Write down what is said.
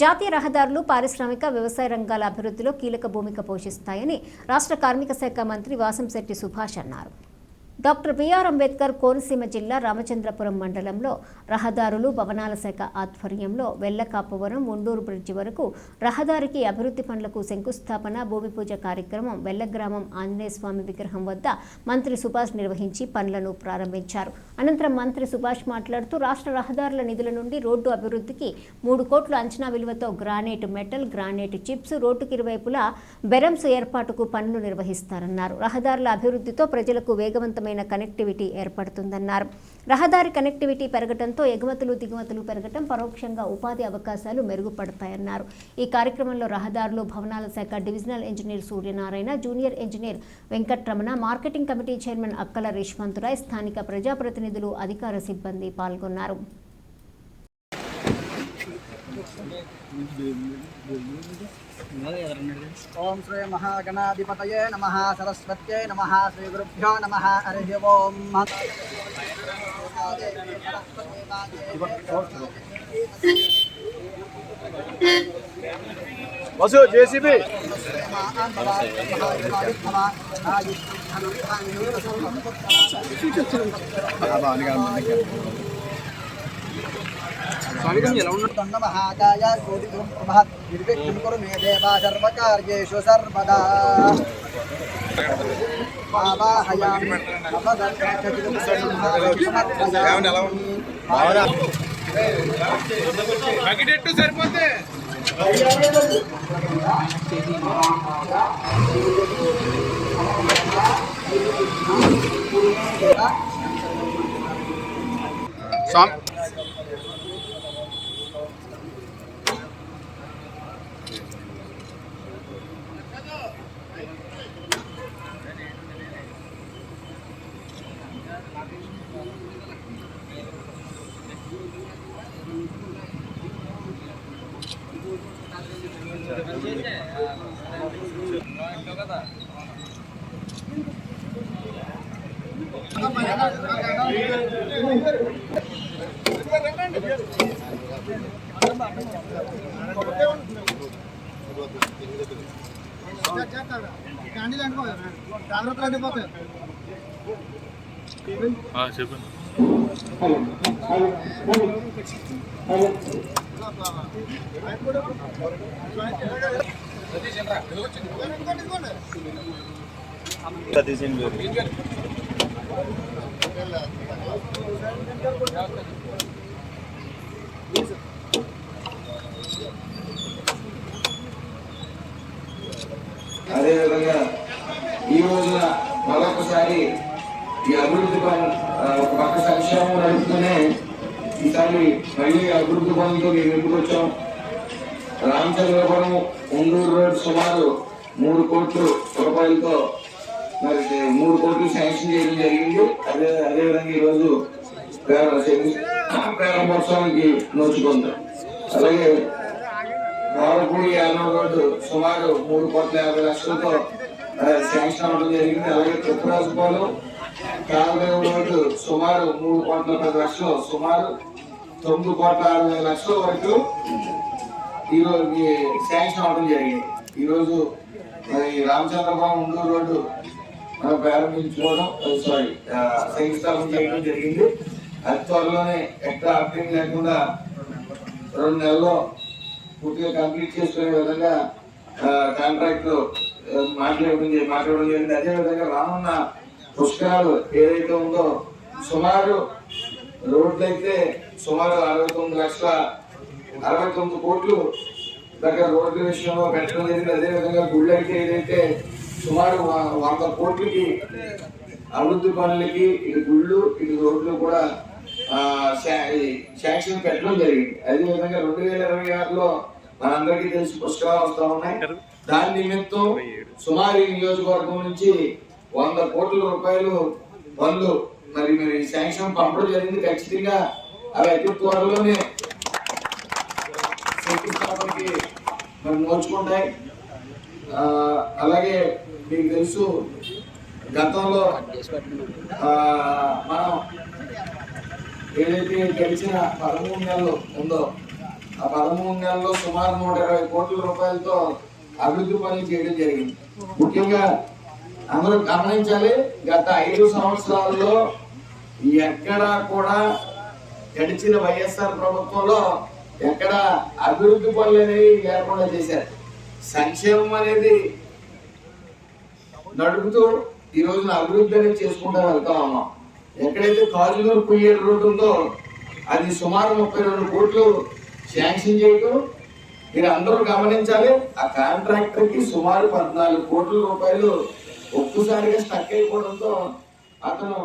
జాతీయ రహదారులు పారిశ్రామిక వ్యవసాయ రంగాల అభివృద్ధిలో కీలక భూమిక పోషిస్తాయని రాష్ట్ర కార్మిక శాఖ మంత్రి వాసంశెట్టి సుభాష్ అన్నారు. డాక్టర్ బిఆర్ అంబేద్కర్ కోనసీమ జిల్లా రామచంద్రపురం మండలంలో రహదారులు భవనాల శాఖ ఆధ్వర్యంలో వెల్లకాపవరం ఉండూరు బ్రిడ్జి వరకు రహదారికి అభివృద్ధి పనులకు శంకుస్థాపన భూమి పూజ కార్యక్రమం వెల్లగ్రామం ఆంజనేయ స్వామి విగ్రహం వద్ద మంత్రి సుభాష్ నిర్వహించి పనులను ప్రారంభించారు. అనంతరం మంత్రి సుభాష్ మాట్లాడుతూ రాష్ట్ర రహదారుల నిధుల నుండి రోడ్డు అభివృద్ధికి మూడు కోట్ల అంచనా విలువతో గ్రానైట్ మెటల్ గ్రానైట్ చిప్స్ రోడ్డుకి ఇరువైపులా బెరమ్స్ ఏర్పాటుకు పనులు నిర్వహిస్తారన్నారు. రహదారుల అభివృద్ధితో ప్రజలకు వేగవంతమైన కనెక్టివిటీ ఏర్పడుతుందన్నారు. రహదారి కనెక్టివిటీ పెరగడంతో ఎగుమతులు దిగుమతులు పెరగటం పరోక్షంగా ఉపాధి అవకాశాలు మెరుగుపడతాయన్నారు. ఈ కార్యక్రమంలో రహదారులు భవనాల శాఖ divisional engineer Suryanarayana junior engineer Venkatramana marketing committee chairman Akkala రేష్మంతురాయ్ స్థానిక ప్రజాప్రతినిధులు అధికార సిబ్బంది పాల్గొన్నారు. ఓం శ్రీ మహాగణాధిపతయే నమ సరస్వత్యై నమ శ్రీ గురుభ్యో నమ హరి ఓం వసు జేసీబీ మహాకాయ కోటి నిర్విఘ్నం కురు మే దేవా సర్వకార్యేషు సర్వదా బకెట్ సరిపోతే స్వామి చేస్తాడు. కానీ దాంట్లో చెప్పండి. అదేవిధంగా ఈ రోజున మరొకసారి ఈ అభివృద్ధి పనులు ఒక పక్క సంక్షేమం నడుపుతూనే ఈసారి మళ్ళీ అభివృద్ధి పనులతో మేము ఎందుకు వచ్చాం? రామచంద్రపురం ఉండూరు రోడ్ సుమారు మూడు కోట్ల రూపాయలతో మరి మూడు కోట్లు శాంక్షన్ చేయడం జరిగింది. అదే అదేవిధంగా ఈరోజు ప్రారంభోత్సవానికి నోచుకుందాం అలాగే వారపూడి యాదవ్ రోడ్డు సుమారు మూడు కోట్ల యాభై లక్షలతో శాంక్షన్ అవ్వడం జరిగింది. అలాగే త్రిపురాజుపాలెం కాలదేవు రోడ్డు సుమారు మూడు కోట్ల పది లక్షలు సుమారు తొమ్మిది కోట్ల అరవై లక్షల వరకు ఈరోజు శాంక్షన్ అవడం జరిగింది. ఈరోజు మరి రామచంద్రపురం ఉండూరు రోడ్డు మనం ప్రారంభించుకోవడం సారీ శంకుస్థాపన చేయడం జరిగింది. అతి త్వరలోనే ఎక్కడ అర్థం లేకుండా రెండు నెలల్లో పూర్తిగా కంప్లీట్ చేసుకునే విధంగా కాంట్రాక్ట్ మాట్లాడడం మాట్లాడడం జరిగింది. అదే విధంగా రానున్న పుష్కరాలు ఏదైతే ఉందో సుమారు రోడ్లు అయితే సుమారు అరవై తొమ్మిది లక్షల అరవై తొమ్మిది కోట్లు దగ్గర రోడ్ల విషయంలో పెట్టడం జరిగింది. అదే విధంగా గుళ్ళు అయితే ఏదైతే సుమారు వంద కోట్లకి అభివృద్ధి పనులకి ఇటు గుళ్ళు ఇటు రోడ్లు కూడా శా- శాంక్షన్ పెట్టడం జరిగింది. అదే విధంగా రెండు వేల ఇరవై ఆరులో మనందరికీ తెలిసి పుష్కరాలు వస్తూ ఉన్నాయి. దాని నిమిత్తం సుమారు ఈ నియోజకవర్గం నుంచి వంద కోట్ల రూపాయలు పనులు మరి మరి శాంక్షన్ పంపడం జరిగింది ఖచ్చితంగా. అవి అతి త్వరలోనే శంకుస్థాపనకి మరి మోచుకుంటాయి అలాగే మీకు తెలుసు గతంలో మనం ఏదైతే గడిచిన పదమూడు నెలలు ఉందో ఆ పదమూడు నెలల్లో సుమారు నూట ఇరవై కోట్ల రూపాయలతో అభివృద్ధి పనులు చేయడం జరిగింది. ముఖ్యంగా అందరూ గమనించాలి గత ఐదు సంవత్సరాల్లో ఎక్కడా కూడా గడిచిన వైఎస్ఆర్ ప్రభుత్వంలో ఎక్కడ అభివృద్ధి పనులు అనేవి లేకుండా చేశారు. సంక్షేమం అనేది నడుపుతూ ఈ రోజున అభివృద్ధి అనేది చేసుకుంటూ వెళ్తా ఉన్నాం. ఎక్కడైతే కాజులూరు పుయ్యేడు రోడ్డు ఉందో అది సుమారు ముప్పై రెండు కోట్లు శాంక్షన్ చేయటం మీరు అందరూ గమనించాలి ఆ కాంట్రాక్టర్కి సుమారు పద్నాలుగు కోట్ల రూపాయలు ఒక్కసారిగా స్టక్ అయిపోవడంతో అతను